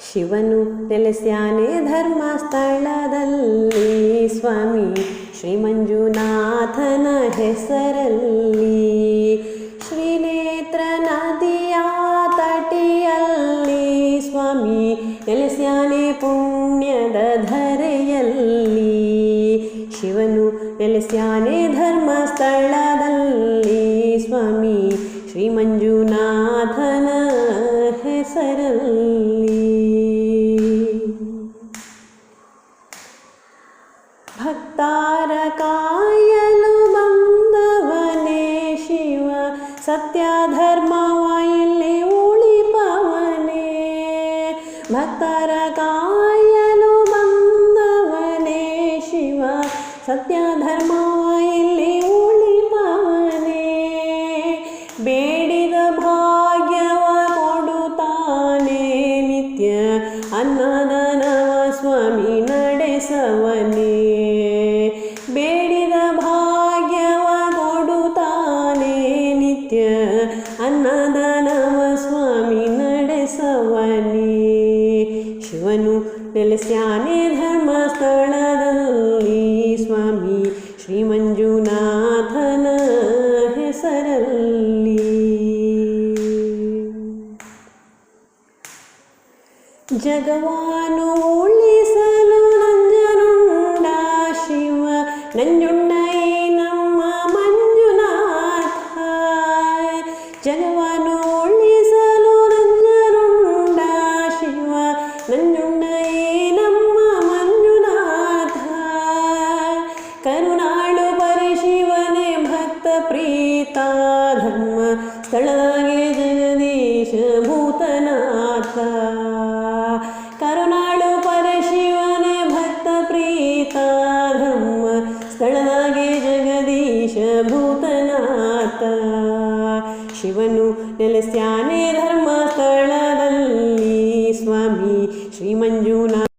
ಶಿವನು ನೆಲೆಸ್ಯಾನೆ ಧರ್ಮಸ್ಥಳದಲ್ಲಿ ಸ್ವಾಮಿ ಶ್ರೀ ಮಂಜುನಾಥನ ಹೆಸರಲ್ಲಿ. ಶ್ರೀನೇತ್ರ ನದಿಯ ತಟಿಯಲ್ಲಿ ಸ್ವಾಮಿ ನೆಲೆಸ್ಯಾನೆ ಪುಣ್ಯದ ಧರೆಯಲ್ಲಿ. ಶಿವನು ನೆಲೆಸ್ಯಾನೆ ಧರ್ಮಸ್ಥಳದಲ್ಲಿ ಸ್ವಾಮಿ ಶ್ರೀ ಮಂಜುನಾಥನ ಹೆಸರಲ್ಲಿ. ಭಕ್ತಾರ ಕಾಯಲು ಬಂದವನೇ ಶಿವ ಸತ್ಯ ಧರ್ಮವ ಇಲ್ಲಿ ಉಳಿಪವನೇ. ಭಕ್ತರ ಕಾಯಲು ಬಂದವನೇ ಶಿವ ಸತ್ಯ ಧರ್ಮವ ಇಲ್ಲಿ ಉಳಿಪವನೇ. ಬೇಡಿದ ಭಾಗ್ಯವ ಕೊಡುತ್ತಾನೆ ನಿತ್ಯ ಅನ್ನದನವ ಸ್ವಾಮಿ ನಡೆಸವನೇ ಬೇಡಿದ ಭಾಗ್ಯವ ಕೊಡುತ್ತಾನೆ ನಿತ್ಯ ಅನ್ನದಾನವ ಸ್ವಾಮಿ ನಡೆಸವನಿ. ಶಿವನು ನೆಲೆಸ್ಯಾನೆ ಧರ್ಮಸ್ಥಳದಲ್ಲಿ ಸ್ವಾಮಿ ಶ್ರೀ ಮಂಜುನಾಥನ ಹೆಸರಲ್ಲಿ. ಜಗವಾನು ಉಳಿಸಲು ಪ್ರೀತ ಧರ್ಮ ಸ್ಥಳಗೆ ಜಗದೀಶ ಭೂತನಾಥ. ಕರುಣಾಳು ಪರಶಿವನ ಭಕ್ತ ಪ್ರೀತ ಧರ್ಮ ಸ್ಥಳದಾಗೆ ಜಗದೀಶ ಭೂತನಾಥ. ಶಿವನು ನೆಲೆಸ್ಯಾನೆ ಧರ್ಮ ಸ್ಥಳದಲ್ಲಿ